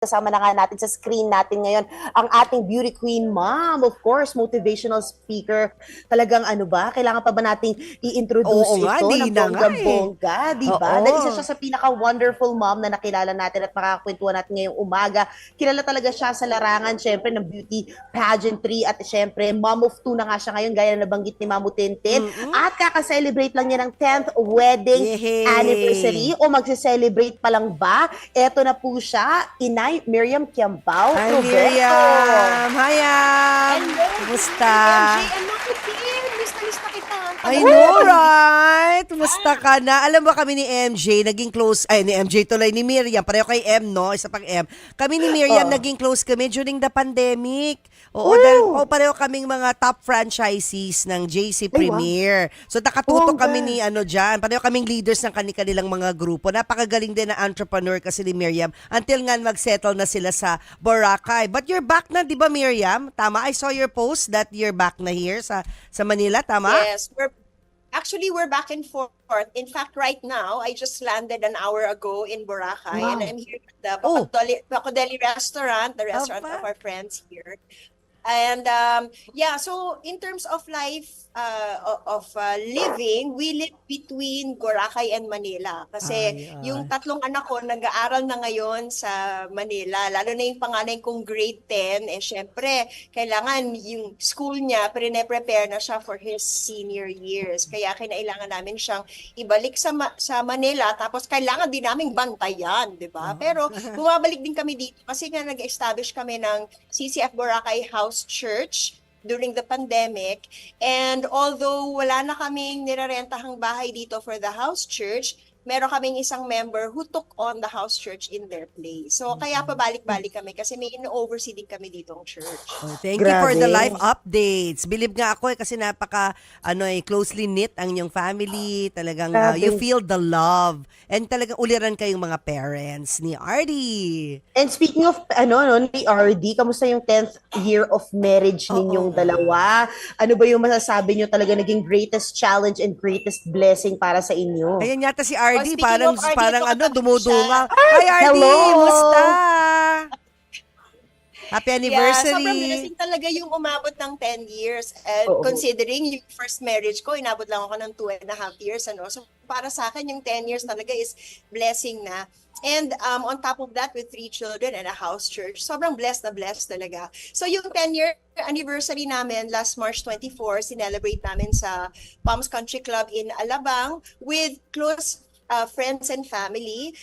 kasama na nga natin sa screen natin ngayon ang ating beauty queen mom, of course, motivational speaker. Talagang ano ba, kailangan pa ba nating i-introduce Oo nga, ito di ng na nga eh. bongga-bongga, di ba? Oo. Dahil isa siya sa pinaka-wonderful mom na nakilala natin at makakakwentuhan natin ngayong umaga. Kilala talaga siya sa larangan, syempre, ng beauty pageantry at syempre, mom of two na nga siya ngayon, gaya na nabanggit ni Mamu Tintin. Mm-mm. At kakaselebrate lang niya ng 10th wedding Yehey! anniversary o magse-celebrate pa lang ba? Eto na po siya, Inay Miriam Kiambao. Hi, Roberto. Miriam! Hi, Am! Hello! Kumusta? MJ, ano ko din? Miss na miss na kita. I know, right? Kumusta ka na? Alam mo kami ni MJ, naging close, ay ni MJ tuloy, ni Miriam, pareho kay M, no? Isa pang M. Kami ni Miriam, naging close kami during the pandemic. Oo, dahil oh, pareho kaming mga top franchisees ng JC Ay, wow. Premier. So nakatuto Bongga. kami ni ano dyan, pareho kaming leaders ng kanilang mga grupo. Napakagaling din na entrepreneur kasi ni Miriam until nga mag-settle na sila sa Boracay. But you're back na, di ba Miriam? Tama, I saw your post that you're back na here sa sa Manila, tama? Yes, we're actually we're back and forth. In fact, right now, I just landed an hour ago in Boracay Wow. and I'm here at the Oh. Pacodeli, Pacodeli restaurant, the restaurant Aba. of our friends here. And um, yeah, so in terms of life uh, of uh, living, we live between Boracay and Manila. Kasi Ay, ay. yung tatlong anak ko nag-aaral na ngayon sa Manila. Lalo na yung panganay kong grade 10. Eh, syempre, kailangan yung school niya, prepare na siya for his senior years. Kaya kinailangan namin siyang ibalik sa Ma- sa Manila. Tapos kailangan din naming bantayan, di ba? Pero bumabalik din kami dito kasi nga nag-establish kami ng CCF Boracay House Church during the pandemic. And although wala na kaming nirarentahang bahay dito for the house church, meron kaming isang member who took on the house church in their place. So kaya pabalik-balik kami kasi may in-oversee din kami dito ang church. Oh, thank you for the Grabe. live updates. Believe nga ako eh, kasi napaka ano eh, closely knit ang inyong family. Talagang uh, Grabe. you feel the love. And talagang uliran kayong mga parents ni Artie. And speaking of, ano, no, ni RD, kamusta yung 10th year of marriage ninyong Oo. dalawa? Ano ba yung masasabi nyo talaga naging greatest challenge and greatest blessing para sa inyo? Ayan yata si Artie, Oh, parang, of parang ano, dumudunga. siya. Hi Artie, hello! musta? Happy Yeah, anniversary. sobrang blessing talaga yung umabot ng 10 years. And Oo. considering yung first marriage ko, inabot lang ako ng 2 and a half years. Ano? So para sa akin, yung 10 years talaga is blessing na. And um, on top of that, with three children and a house church, sobrang blessed na blessed talaga. So yung 10-year anniversary namin, last March 24, sinelebrate namin sa Palms Country Club in Alabang with close uh, friends and family.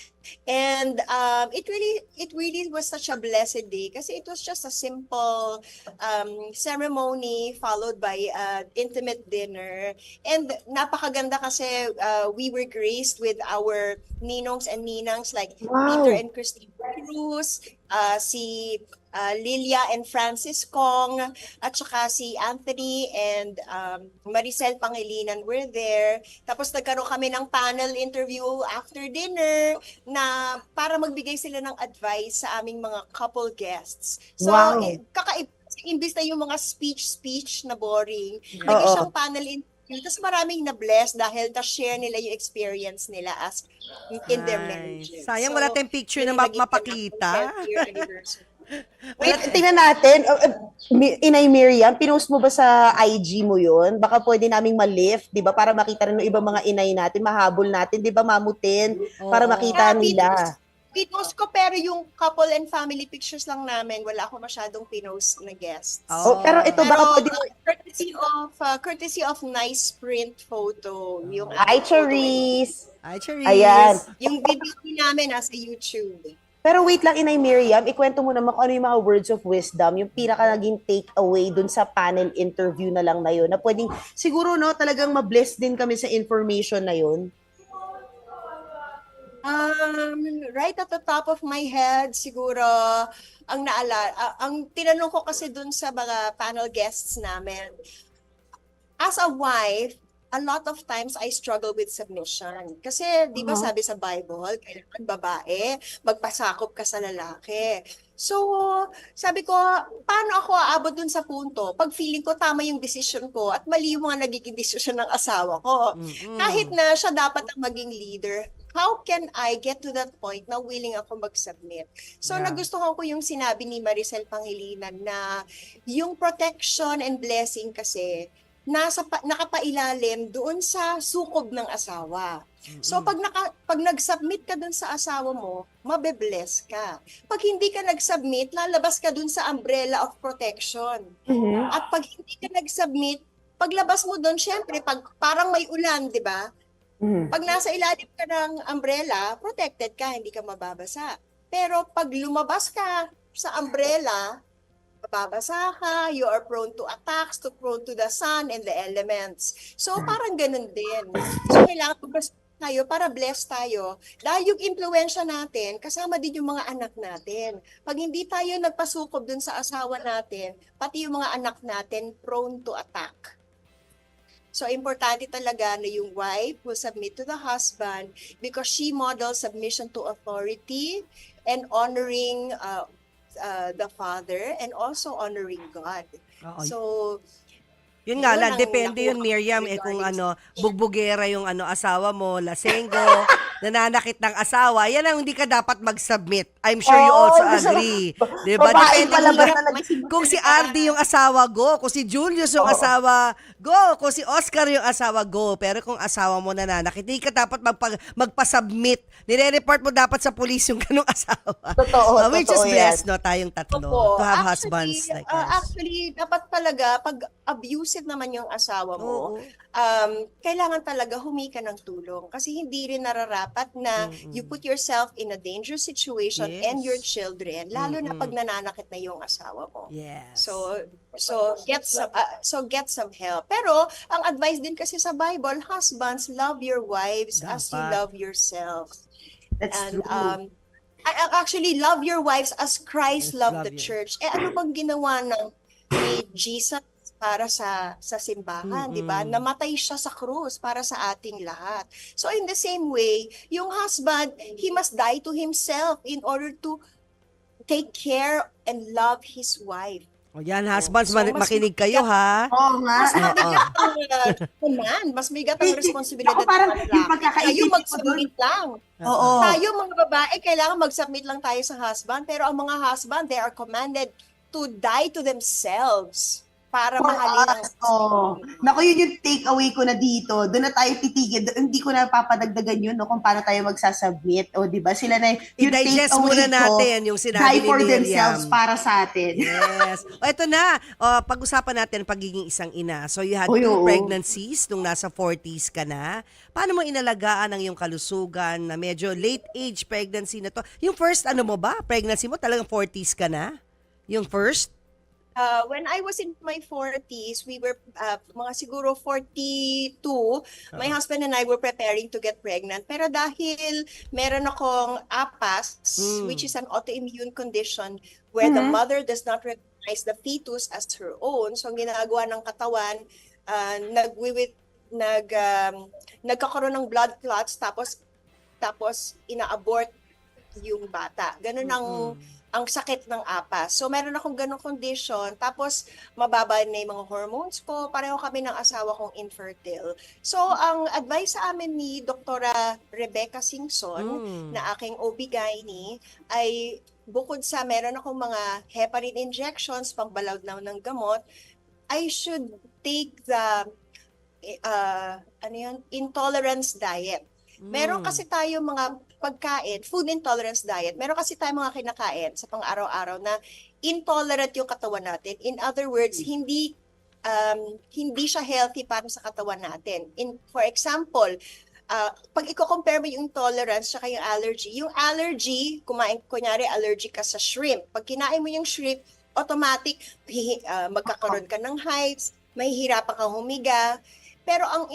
And um, it really, it really was such a blessed day kasi it was just a simple um, ceremony followed by an intimate dinner. And napakaganda kasi uh, we were graced with our ninongs and ninangs like Wow. Peter and Christine Cruz, uh, si uh, Lilia and Francis Kong, at saka si Anthony and um, Maricel Pangilinan were there. Tapos nagkaroon kami ng panel interview after dinner na para magbigay sila ng advice sa aming mga couple guests. So, Wow. eh, kakaiba. Imbis na yung mga speech-speech na boring, Oo. naging siyang panel interview. Tapos maraming na-bless dahil na-share nila yung experience nila as in their Ay, marriages. sayang wala tayong picture na yun yung ma- naging mapakita. 10th year anniversary. Wait, tingnan natin. Uh, uh, Mi- Inay Miriam, pinost mo ba sa IG mo yun? Baka pwede naming ma-lift, di ba? Para makita rin ng ibang mga inay natin, mahabol natin, di ba, mamutin? Para makita Ah, nila. pinost- ko pero yung couple and family pictures lang namin, wala ako masyadong pinost na guests. Oh, pero ito Pero baka pwede... uh, courtesy of uh, courtesy of nice print photo yung photo. Charisse! Hi, Charisse. Ayan. Yung video namin nasa YouTube. Pero wait lang, Inay Miriam, ikwento mo naman kung ano yung mga words of wisdom, yung pinaka naging take away dun sa panel interview na lang na yun, na pwedeng, siguro no, talagang ma-bless din kami sa information na yun. Um, right at the top of my head, siguro, ang naala, ah, ang tinanong ko kasi dun sa mga panel guests namin, as a wife, a lot of times I struggle with submission. Kasi, di ba Uh-huh. sabi sa Bible, kailangan babae, magpasakop ka sa lalaki. So, sabi ko, paano ako aabot dun sa punto? Pag feeling ko tama yung decision ko at mali yung mga nagiging decision ng asawa ko. Mm-mm. Kahit na siya dapat ang maging leader, how can I get to that point na willing ako mag-submit? So Yeah. nagustuhan ko yung sinabi ni Maricel Pangilinan na yung protection and blessing kasi nasa pa, nakapailalim doon sa sukob ng asawa. So pag naka, pag nag-submit ka doon sa asawa mo, mabe-bless ka. Pag hindi ka nag-submit, lalabas ka doon sa umbrella of protection. Mhm. At pag hindi ka nag-submit, paglabas mo doon, syempre, pag parang may ulan, di ba? Mhm. Pag nasa ilalim ka ng umbrella, protected ka, hindi ka mababasa. Pero pag lumabas ka sa umbrella, mababasa ka, you are prone to attacks, to prone to the sun and the elements. So parang ganun din. So kailangan magbasa tayo para blessed tayo. Dahil yung impluensya natin, kasama din yung mga anak natin. Pag hindi tayo nagpasukob dun sa asawa natin, pati yung mga anak natin prone to attack. So, importante talaga na yung wife will submit to the husband because she models submission to authority and honoring uh, uh, the father and also honoring God. Oo. So, Yun nga Yun lang, ang depende yun, Miriam, eh kung ano, bugbugera yung ano, asawa mo, lasenggo, nananakit ng asawa, yan ang hindi ka dapat mag-submit. I'm sure you Oo, also gusto- agree. Diba? Babae Depende pala kung, ba kung si Ardy yung asawa, go. Kung si Julius yung asawa, go. Kung si Oscar yung asawa, go. Pero kung asawa mo nananakit, hindi ka dapat magpa- magpa-submit. Nire-report mo dapat sa police yung ganong asawa. Totoo, Uh, which is totoo yan. blessed, no? Tayong tatlo. Opo. To have Actually, husbands like uh, us. actually, dapat talaga, pag abusive naman yung asawa mo, Oo. um, kailangan talaga humika ng tulong. Kasi hindi rin nararapat na Mm-mm. you put yourself in a dangerous situation Yes. and your children, lalo na pag nananakit na yung asawa mo. Yes. So so get some uh, so get some help. Pero ang advice din kasi sa Bible, husbands love your wives as you Dapat. love yourselves. That's And true. um I- actually love your wives as Christ Yes, loved love the you. church. Eh ano bang ginawa ng ni Jesus para sa sa simbahan, 'di ba? Namatay siya sa krus para sa ating lahat. So in the same way, yung husband, he must die to himself in order to take care and love his wife. O yan, husbands, So, makinig kayo, ha? Oo nga. Mas mabigat ang uh, command, mas bigat ang responsibilidad ako parang ng yung pagkakaisip Tayo mag-submit lang. Oo. Tayo mga babae, kailangan mag-submit lang tayo sa husband. Pero ang mga husband, they are commanded to die to themselves para For mahalin ang oh. Naku, yun yung takeaway ko na dito. Doon na tayo titigil. Hindi ko na papadagdagan yun no, kung paano tayo magsasubmit. O, di ba? Sila na yung I-digest takeaway muna ko, natin yung sinabi ni for Miriam. themselves para sa atin. Yes. O, ito na. O, pag-usapan natin pagiging isang ina. So, you had Uy, two oo. pregnancies nung nasa 40s ka na. Paano mo inalagaan ang iyong kalusugan na medyo late age pregnancy na to? Yung first, ano mo ba? Pregnancy mo talagang 40s ka na? Yung first? Uh, when I was in my 40s, we were uh, mga siguro 42. My husband and I were preparing to get pregnant. Pero dahil meron akong APAS, Mm. which is an autoimmune condition where the Mhm. mother does not recognize the fetus as her own. So ang ginagawa ng katawan, uh, nagwiwit nag um, nagkakaroon ng blood clots tapos tapos ina-abort yung bata. Ganun ang Mm-mm. Ang sakit ng apas. So, meron akong ganong condition. Tapos, mababa na yung mga hormones ko. Pareho kami ng asawa kong infertile. So, ang advice sa amin ni Doktora Rebecca Singson, Mm. na aking OB-GYN, ay bukod sa meron akong mga heparin injections, pangbalawd na ng gamot, I should take the uh, ano yun, intolerance diet. Meron Mm. kasi tayo mga pagkain, food intolerance diet. Meron kasi tayo mga kinakain sa pang-araw-araw na intolerant yung katawan natin. In other words, hindi um, hindi siya healthy para sa katawan natin. In for example, uh, pag i-compare mo yung intolerance sa yung allergy, yung allergy, kumain kunyari allergic ka sa shrimp. Pag kinain mo yung shrimp, automatic uh, magkakaroon ka ng hives, mahihirapan kang humiga, pero ang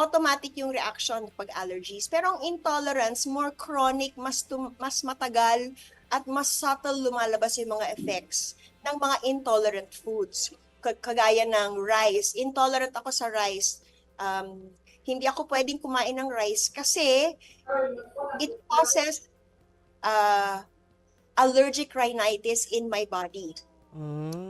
automatic yung reaction pag allergies. Pero ang intolerance, more chronic, mas, mas matagal, at mas subtle lumalabas yung mga effects ng mga intolerant foods. K- kagaya ng rice. Intolerant ako sa rice. Um, hindi ako pwedeng kumain ng rice kasi it causes uh, allergic rhinitis in my body. Mm.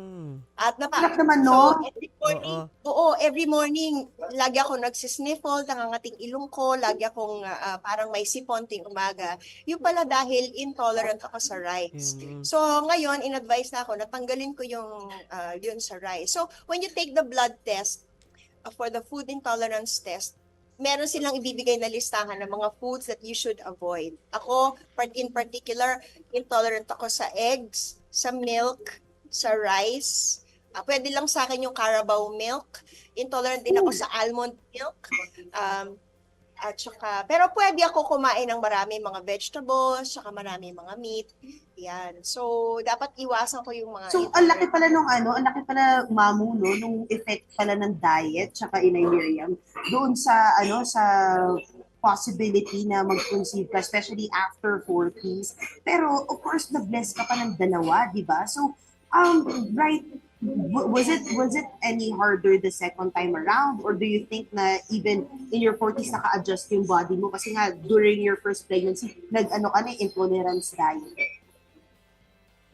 At napa, Sarap naman, no? So, every morning, Oo. oo. every morning, lagi ako nagsisniffle, nangangating ilong ko, lagi akong ah, parang may sipon ting umaga. Yung pala dahil intolerant ako sa rice. Mm. So, ngayon, in-advise na ako na tanggalin ko yung ah, yun sa rice. So, when you take the blood test uh, for the food intolerance test, meron silang ibibigay na listahan ng mga foods that you should avoid. Ako, part in particular, intolerant ako sa eggs, sa milk, sa rice. Ah, pwede lang sa akin yung Carabao milk. Intolerant din ako sa almond milk. Um, at saka, pero pwede ako kumain ng marami mga vegetables, saka marami mga meat. Yan. So, dapat iwasan ko yung mga... So, ang laki pala nung ano, ang laki pala mamu, no, nung effect pala ng diet, tsaka Inay Miriam, doon sa, ano, sa possibility na mag-conceive ka, especially after 40s. Pero, of course, na-bless ka pa ng dalawa, di ba? So, um, right, was it was it any harder the second time around? Or do you think na even in your 40s naka-adjust yung body mo? Kasi nga during your first pregnancy nag-ano ka na intolerance diet.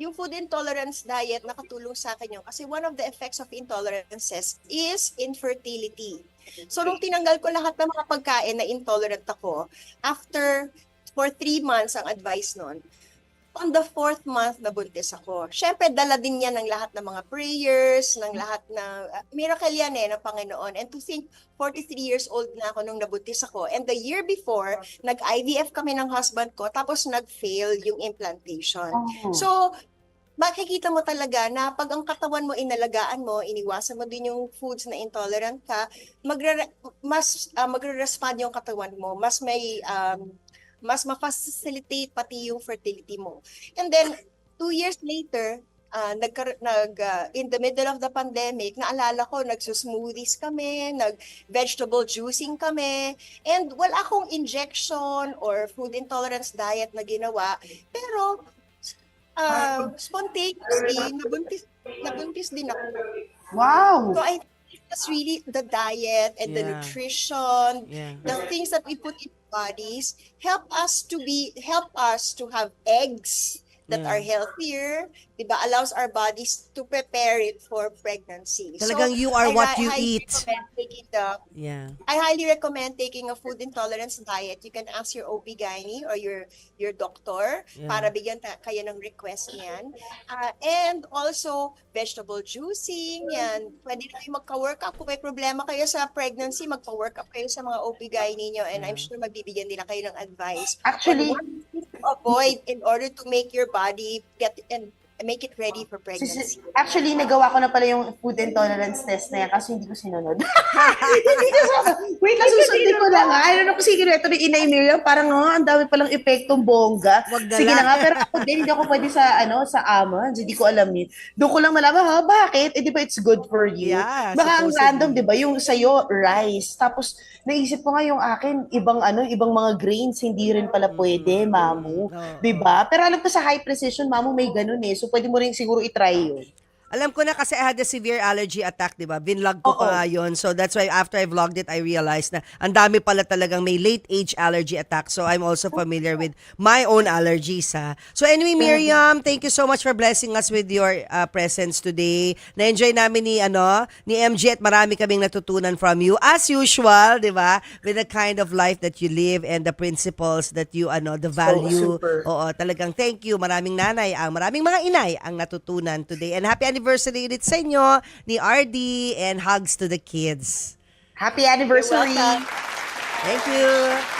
Yung food intolerance diet nakatulong sa akin yun. Kasi one of the effects of intolerances is infertility. So nung tinanggal ko lahat ng mga pagkain na intolerant ako, after for three months ang advice nun, on the fourth month nabuntis ako. Siyempre, dala din yan ng lahat ng mga prayers, ng lahat ng, uh, miracle yan eh, ng Panginoon. And to think, 43 years old na ako nung nabuntis ako. And the year before, nag-IVF kami ng husband ko, tapos nag-fail yung implantation. oh. So, makikita mo talaga na pag ang katawan mo inalagaan mo, iniwasan mo din yung foods na intolerant ka, magre mas ah, magre-respond yung katawan mo, mas may um, mas ma-facilitate pati yung fertility mo. And then two years later, uh, nag, nag ah, in the middle of the pandemic, naalala ko, nagsusmoothies kami, nag-vegetable juicing kami, and wala akong injection or food intolerance diet na ginawa, pero uh, spontaneously, nabuntis, nabuntis din ako. wow So I think it's really the diet and the Yeah. nutrition, Yeah. the things that we put in bodies help us to be help us to have eggs that Yeah. are healthier, 'di ba? Allows our bodies to prepare it for pregnancy. Talagang so, you are I what you highly eat. recommend taking the Yeah. I highly recommend taking a food intolerance diet. You can ask your OB-GYN or your your doctor Yeah. para bigyan ta- kayo ng request niyan. Ah, and also, vegetable juicing, yan. Pwede na kayo magka-workup. Kung may problema kayo sa pregnancy, magpa-workup kayo sa mga OB-GYN ninyo and I'm Yeah. sure magbibigyan nila kayo ng advice. actually avoid in order to make your body get and make it ready for pregnancy. Actually, nagawa ko na pala yung food intolerance test na yan kasi hindi ko sinunod. hindi ko Wait lang, susundin ko na nga. Ano na kasi ito ni Inay Miriam, parang nga, ang dami palang epektong bongga. Sige na nga, pero ako din, hindi ako pwede sa, ano, sa Amans. Hindi ko alam yun. Doon ko lang malaman, ha, bakit? Eh, di ba it's good for you? Yeah, Baka ang random, di ba? Yung sa'yo, rice. Tapos, naisip ko nga yung akin, ibang ano, ibang mga grains, hindi rin pala pwede, mamu. Di ba? Pero alam ko sa high precision, mamu, may ganun eh. So, pwede mo rin siguro itry yun. Alam ko na kasi I had a severe allergy attack, di ba? Binlog ko Oo. pa nga yun. So that's why after I vlogged it, I realized na ang dami pala talagang may late age allergy attack. So I'm also familiar with my own allergies, ha? So anyway, Miriam, thank you so much for blessing us with your uh, presence today. Na-enjoy namin ni, ano, ni MJ at marami kaming natutunan from you. As usual, di ba? With the kind of life that you live and the principles that you, ano, the value. super. Oo, talagang thank you. Maraming nanay, ang maraming mga inay ang natutunan today. And happy anniversary ulit sa inyo ni RD and hugs to the kids. Happy anniversary! Thank you.